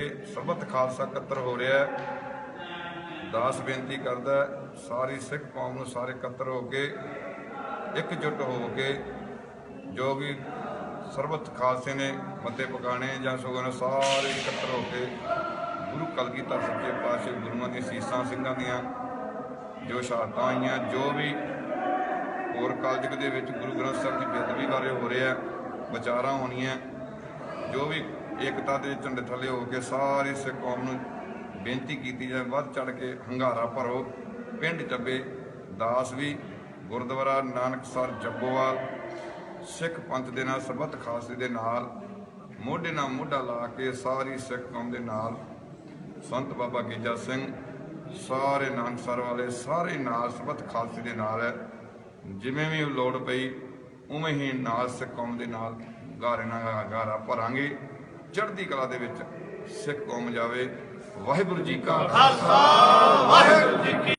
ਸਰਬੱਤ ਖਾਲਸਾ ਇਕੱਤਰ ਹੋ ਰਿਹਾ ਹੈ। ਦਾਸ ਬੇਨਤੀ ਕਰਦਾ ਸਾਰੀ ਸਿੱਖ ਕੌਮ ਨੂੰ ਸਾਰੇ ਇਕੱਤਰ ਹੋ ਕੇ, ਇਕਜੁੱਟ ਹੋ ਕੇ, ਜੋ ਵੀ ਸਰਬੱਤ ਖਾਲਸੇ ਨੇ ਮੱਤੇ ਪਕਾਣੇ ਜਾਂ ਸੁਗਨ, ਸਾਰੇ ਇਕੱਤਰ ਹੋ ਕੇ ਗੁਰੂ ਕਲਗੀਧਰ ਸੱਚੇ ਪਾਤਸ਼ਾਹ ਗੁਰੂਆਂ ਦੀਆਂ ਸੀਸਾਂ ਸਿੰਘਾਂ ਦੀਆਂ, ਜੋ ਸ਼ਹਾਦਤਾਂ ਆਈਆਂ, ਜੋ ਵੀ ਹੋਰ ਕਾਲਜਗ ਦੇ ਵਿੱਚ ਗੁਰੂ ਗ੍ਰੰਥ ਸਾਹਿਬ ਦੀ ਬੇਦਬੀ ਬਾਰੇ ਹੋ ਰਿਹਾ ਵਿਚਾਰਾਂ ਹੋਣੀਆਂ ਜੋ ਵੀ ਏਕਤਾ ਦੇ ਝੰਡੇ ਥੱਲੇ ਹੋ ਕੇ ਸਾਰੀ ਸਿੱਖ ਕੌਮ ਨੂੰ ਬੇਨਤੀ ਕੀਤੀ ਜਾਏ, ਵੱਧ ਚੜ ਕੇ ਹੰਗਾਰਾ ਭਰੋ। ਪਿੰਡ ਚੱਬੇ, ਦਾਸ ਵੀ, ਗੁਰਦੁਆਰਾ ਨਾਨਕਸਰ ਜੱਬੋਵਾਲ ਸਿੱਖ ਪੰਥ ਦੇ ਨਾਲ, ਸਰਬੱਤ ਖਾਲਸੇ ਦੇ ਨਾਲ, ਮੋਢੇ ਨਾਲ ਮੋਢਾ ਲਾ ਕੇ ਸਾਰੀ ਸਿੱਖ ਕੌਮ ਦੇ ਨਾਲ, ਸੰਤ ਬਾਬਾ ਗੀਜਾ ਸਿੰਘ, ਸਾਰੇ ਨਾਨਕਸਰ ਵਾਲੇ, ਸਾਰੇ ਨਾਲ, ਸਰਬੱਤ ਖਾਲਸੇ ਦੇ ਨਾਲ ਹੈ। ਜਿਵੇਂ ਵੀ ਲੋੜ ਪਈ, ਉਵੇਂ ਹੀ ਨਾਲ ਸਿੱਖ ਕੌਮ ਦੇ ਨਾਲ ਗਾਰੇ ਨਾਲ ਗਾਰਾ ਭਰਾਂਗੇ। ਚੜ੍ਹਦੀ ਕਲਾ ਦੇ ਵਿੱਚ ਸਿੱਖ ਕੌਮ ਜਾਵੇ। ਵਾਹਿਗੁਰੂ ਜੀ ਕਾ ਖਾਲਸਾ, ਵਾਹਿਗੁਰੂ ਜੀ